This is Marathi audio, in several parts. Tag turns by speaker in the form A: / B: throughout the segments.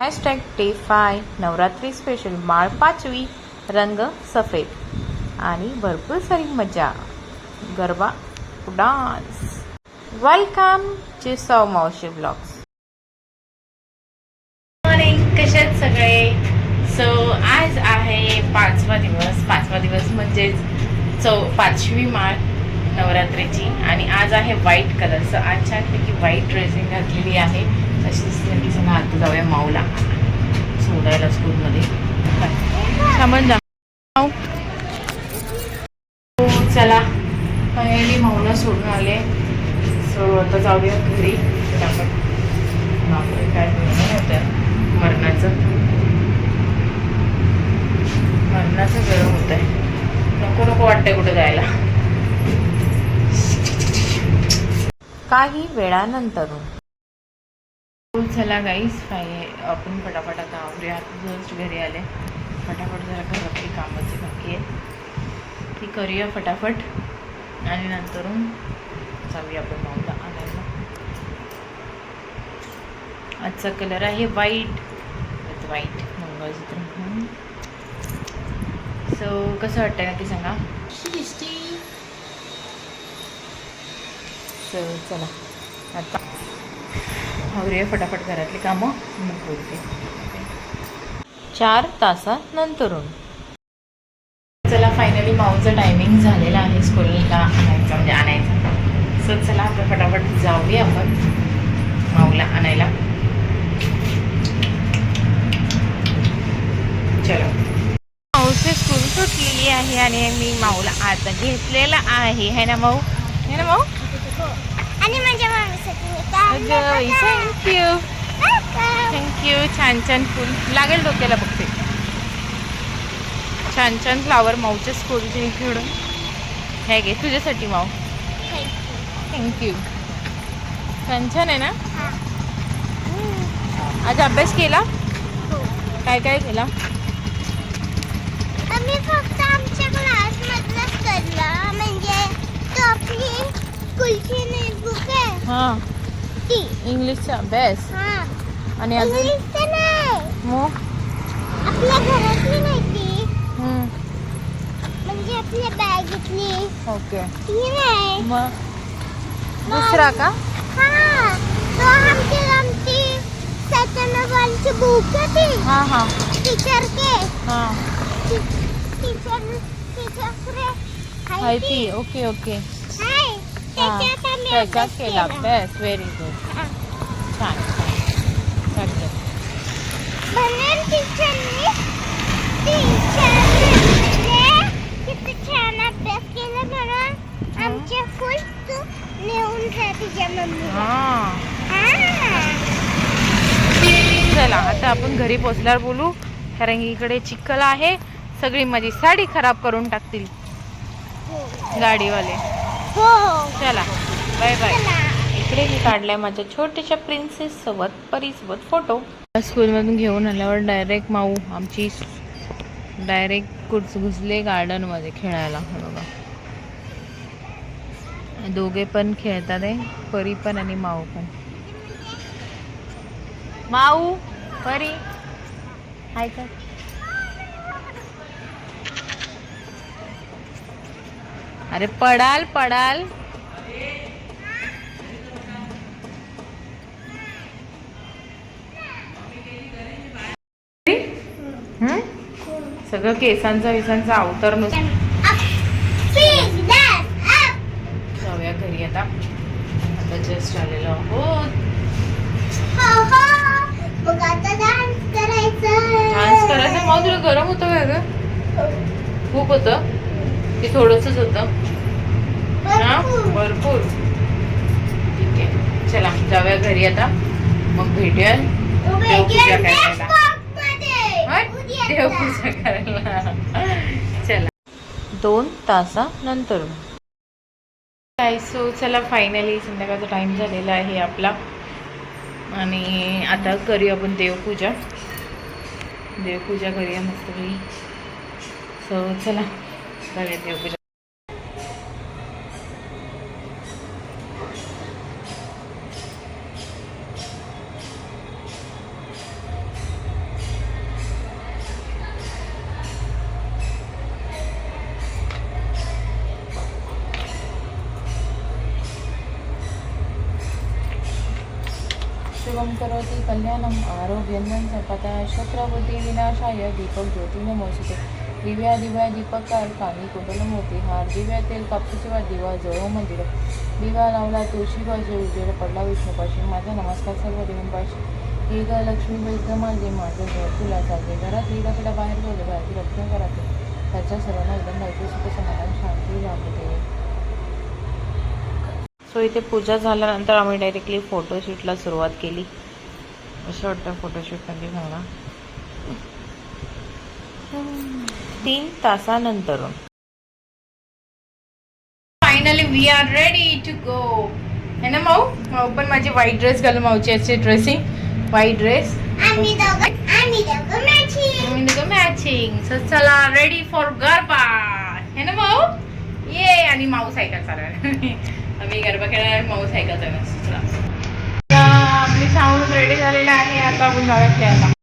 A: Hashtag day five Navratri special माळ पाचवी रंग सफेद. आणि भरपूर सारी मजा. गरबा डान्स. वेलकम टू सौ मावशी ब्लॉग्स मॉर्निंग कसे आहेत सगळे? सो आज आहे पाचवा दिवस. पाचवा दिवस म्हणजेच चौ पाचवी माळ नवरात्रीची. आणि आज आहे व्हाईट कलर सो आज छानपैकी व्हाईट ड्रेसिंग घातलेली आहे. तशीच की चला आता जाऊया माऊला. सोडायला स्कूलमध्ये. सामान जा. हो, चला. फायनली माऊला सोडून आले. सो आता जाऊया घरी. फटाफट. बापरे काय निर्णय होतं मरणाचं. मरणाचं गरम होत आहे. नको नको वाटतंय कुठे जायला. काही वेळानंतर चला गाईस फाय आपण फटाफट आता आवरूया जस्ट घरी आले. फटाफट जरा घरातली कामाची बाकी आहेत ती करूया फटाफट आणि नंतरून जाऊया आपण माऊला आणायला. आजचा कलर आहे व्हाईट विथ व्हाईट मंगळसूत्र. सो कसं वाटतंय नक्की सांगा? सो चला. आता आवरूया फटाफट घरातली कामं मग बोलते. चार तासानंतरून. चला फायनली माऊचं टायमिंग झालेलं आहे स्कूलला आणायचं म्हणजे आणायचं. सो चला आता फटाफट जाऊया आपण माऊला आणायला. चलो. माऊची स्कूल सुटलेली आहे आणि मी माऊला आता घेतलेला आहे. है ना माऊ? है ना माऊ
B: आणि माझ्या मामीसाठी मी काय
A: थँक्यू थँक्यू छान छान फुल. लागेल डोक्याला बघते. छान छान फ्लावर माऊच्या स्कूलचे खेळून हे घे तुझ्यासाठी माऊ. थँक्यू छान छान आहे ना? आज अभ्यास केला? काय काय केला?
B: मी फक्त आमच्या क्लास मधलंच करलं. म्हणजे तो आपली स्कूलची नोटबुक आहे
A: हां.
B: ती
A: इंग्लिशचा अभ्यास
B: हा.
A: आणि अजून?
B: इंग्लिशचं नाही.
A: मग?
B: आपल्या घरातली नाही ती.
A: हम्म,
B: म्हणजे आपल्या बॅगेतली.
A: ओके.
B: ती नाही.
A: मग? दुसरा का?
B: हा. तो आमची आमची सेकंड वालची बुक आहे ती.
A: हां हां.
B: टीचर के
A: हां
B: टीचर टीचर
A: हाय ती. Okay okay. हां
B: त्याच्यात
A: केला. अभ्यास व्हेरी गुड
B: हा.
A: छान छान चालतंय.
B: म्हणून टीचरनी टीचरने किती छान अभ्यास केला म्हणून आमचे फुल तू नेऊन जा तुझ्या मम्मी
A: हां चला आता आपण घरी पोचल्यावर बोलू. कारण की इकडे चिखल आहे. सगळी माझी साडी खराब करून टाकतील. गाडीवाले.
B: हो.
A: चला बाय बाय. इकडे मी काढलाय माझ्या छोट्याशा प्रिन्सेस सोबत परीसोबत फोटो स्कूलमधून घेऊन आल्यावर डायरेक्ट माऊ आमची डायरेक्ट कुठच घुसले गार्डनमध्ये खेळायला हे बघा. दोघे पण खेळतात आहे परी पण आणि माऊ पण. माऊ परी. हाय का अरे पडाल पडाल. सगळं केसांचा विसांचा अवतार नुसतं जाऊया घरी आता. आता जस्ट आलेलो आहोत.
B: डान्स करायचं.
A: मग तुला गरम होतं का ग? खूप होतं. की थोडंसंच होतं. हा?
B: भरपूर.
A: ठीक आहे. चला जाऊया घरी आता. मग भेटूया. देवपूजा करायला. देवपूजा करायला. चला. दोन तासानंतर. काय सो चला फायनली संध्याकाळचा टाइम झालेला आहे आपला. आणि आता करूया आपण देवपूजा. देवपूजा करूया मस्तपैकी. सो चला. Советный убежал. शिवं करोति कल्याणम् आरोग्यं सपतः शत्रबुद्धिविनाशाय दीपं ज्योतिनमोषिते दिव्या दिव्या दीपकार कामी कुंडल मोती हार दिव्या तेल कापूची दिवा जळो मंदिर. दिवा लावला तुळशीपाशी उजेड पडला विष्णूपाशी. माझा नमस्कार सर्व देवींपाशी ही ग लक्ष्मी बैस माझे माझं घर तुला चालते. घरात लिडाकडा बाहेर गेले घराची रक्षण कराते त्याच्या सर्वांना एकदम माहिती सुख समाधान शांती लाभते. सो इथे पूजा झाल्यानंतर आम्ही डायरेक्टली फोटोशूटला सुरुवात केली. असं वाटतं फोटोशूटमध्ये मला तीन तासानंतर finally we are ready to go है ना माऊ? माऊ पण माझी व्हाईट ड्रेस घालून माऊची अशी ड्रेसिंग व्हाईट ड्रेस
B: मॅचिंग
A: चला रेडी फॉर गरबा. है ना माऊ? ये आणि माऊ सायकल चालवणार. आम्ही गरबा खेळणार माऊ सायकल चालवणार. So, चला आता आपली साऊंड रेडी झालेला आहे. आता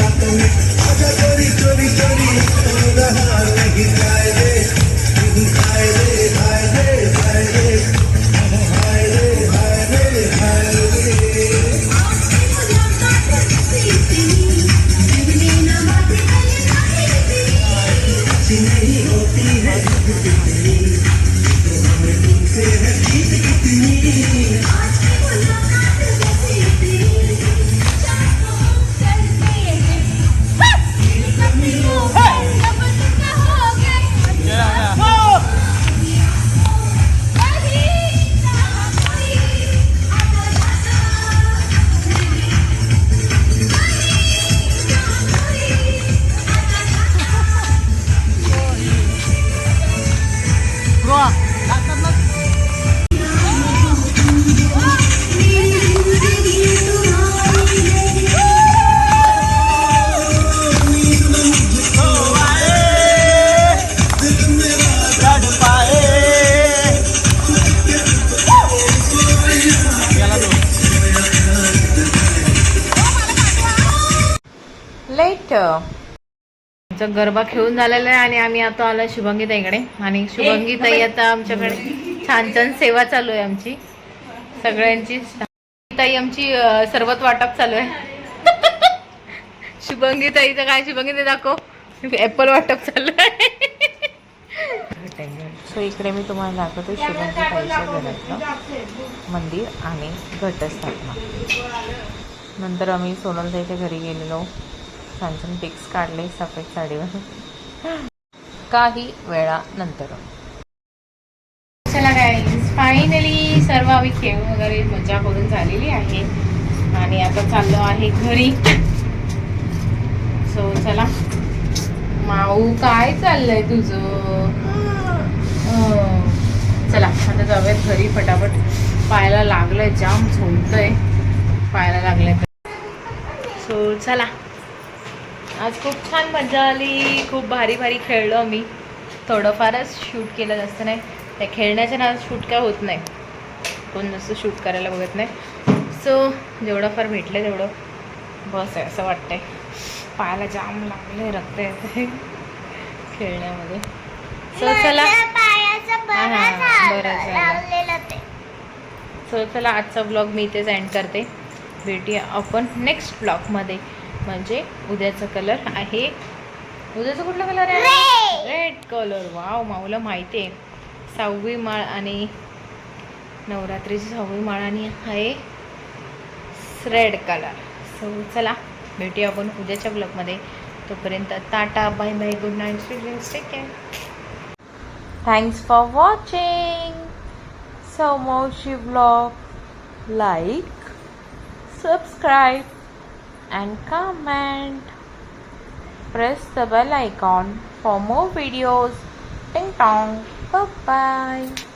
A: आपण जाऊया खेळायला लेट गरबा खेळून झालेला आहे आणि आम्ही आता आलो शुभंगी ताईकडे आणि शुभंगी ताई आता आमच्याकडे छान छान सेवा चालू आहे आमची. सगळ्यांची. ताई आमची अं, सरबत वाटप चालू आहे. शुभंगी ताईचं काय? शुभंगी ताई दाखव. ऍपल वाटप चालू आहे. सो इकडे मी तुम्हाला दाखवते शुभंगी ताईच्या घरातलं मंदिर आणि घटस्थापना. नंतर आम्ही सोनल ताईच्या घरी गेलेलो. छान छान पिक्स काढले सफेद साडीवर. काही वेळानंतर चला गाईज फायनली सर्व आम्ही खेळून वगैरे मजा करून झालेली आहे. आणि आता चाललो आहे घरी. सो चला. माऊ काय चाललंय तुझं? चला आता जाऊयात घरी फटाफट. पायाला लागलंय जाम झोलतंय पायाला लागलंय. सो चला. आज खूप छान मजा आली. खूप भारी भारी खेळलो आम्ही. थोडंफारच शूट केलं जास्त नाही. त्या खेळण्याच्या ना शूट काय होत नाही. कोण जास्त शूट करायला बघत नाही. सो जेवढं फार भेटलं तेवढं बस आहे असं वाटतंय. पायाला जाम लागले रक्त येते खेळण्यामध्ये. सो चला.
B: बरं
A: हा, सो चला आजचा ब्लॉग मी इथेच एंड करते. भेटूया आपण नेक्स्ट ब्लॉगमध्ये म्हणजे उद्याचा कलर आहे. उद्याचा कुठला कलर आहे. रेड कलर वाव माऊला माहिती आहे. सहावी माळ आणि नवरात्रीची सहावी माळ आणि आहे रेड कलर सो चला भेटूया आपण उद्याच्या ब्लॉगमध्ये तोपर्यंत tata bye bye good night take care for watching. So Moshi vlog. Like, subscribe, and comment. Press the bell icon for more videos. Ding dong. Bye bye.